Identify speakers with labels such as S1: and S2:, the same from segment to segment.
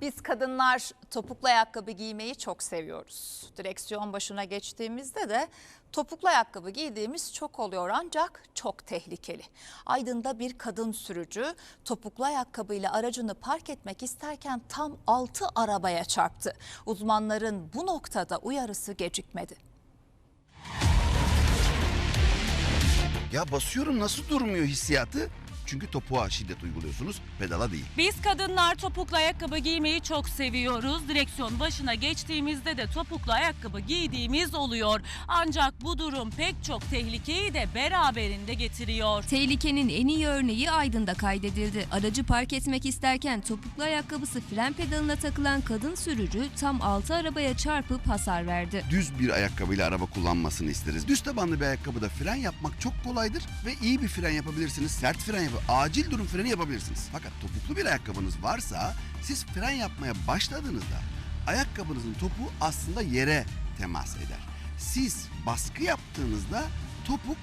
S1: Biz kadınlar topuklu ayakkabı giymeyi çok seviyoruz. Direksiyon başına geçtiğimizde de topuklu ayakkabı giydiğimiz çok oluyor ancak çok tehlikeli. Aydın'da bir kadın sürücü topuklu ayakkabıyla aracını park etmek isterken tam 6 arabaya çarptı. Uzmanların bu noktada uyarısı gecikmedi.
S2: Ya basıyorum nasıl durmuyor hissiyatı? Çünkü topuğa şiddet uyguluyorsunuz, pedala değil.
S3: Biz kadınlar topuklu ayakkabı giymeyi çok seviyoruz. Direksiyon başına geçtiğimizde de topuklu ayakkabı giydiğimiz oluyor. Ancak bu durum pek çok tehlikeyi de beraberinde getiriyor.
S4: Tehlikenin en iyi örneği Aydın'da kaydedildi. Aracı park etmek isterken topuklu ayakkabısı fren pedalına takılan kadın sürücü tam 6 arabaya çarpıp hasar verdi.
S2: Düz bir ayakkabıyla araba kullanmasını isteriz. Düz tabanlı bir ayakkabıda fren yapmak çok kolaydır ve iyi bir fren yapabilirsiniz. Sert fren yapabilirsiniz. Acil durum freni yapabilirsiniz. Fakat topuklu bir ayakkabınız varsa siz fren yapmaya başladığınızda ayakkabınızın topu aslında yere temas eder. Siz baskı yaptığınızda topuk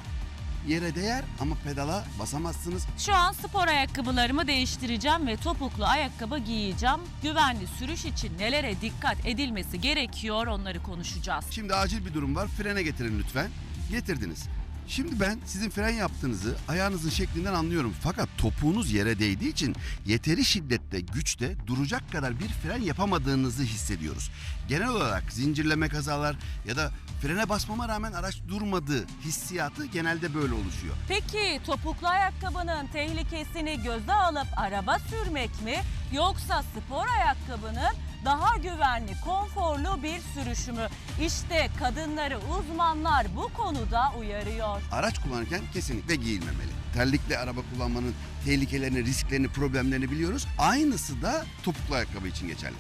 S2: yere değer ama pedala basamazsınız.
S3: Şu an spor ayakkabılarımı değiştireceğim ve topuklu ayakkabı giyeceğim. Güvenli sürüş için nelere dikkat edilmesi gerekiyor onları konuşacağız.
S2: Şimdi acil bir durum var. Frene getirin lütfen. Getirdiniz. Şimdi ben sizin fren yaptığınızı ayağınızın şeklinden anlıyorum. Fakat topuğunuz yere değdiği için yeteri şiddette, güçte duracak kadar bir fren yapamadığınızı hissediyoruz. Genel olarak zincirleme kazalar ya da frene basmama rağmen araç durmadığı hissiyatı genelde böyle oluşuyor.
S3: Peki topuklu ayakkabının tehlikesini göze alıp araba sürmek mi yoksa spor ayakkabının daha güvenli, konforlu bir sürüşü mü? İşte kadınları uzmanlar bu konuda uyarıyor.
S2: Araç kullanırken kesinlikle giyilmemeli. Terlikle araba kullanmanın tehlikelerini, risklerini, problemlerini biliyoruz. Aynısı da topuklu ayakkabı için geçerli.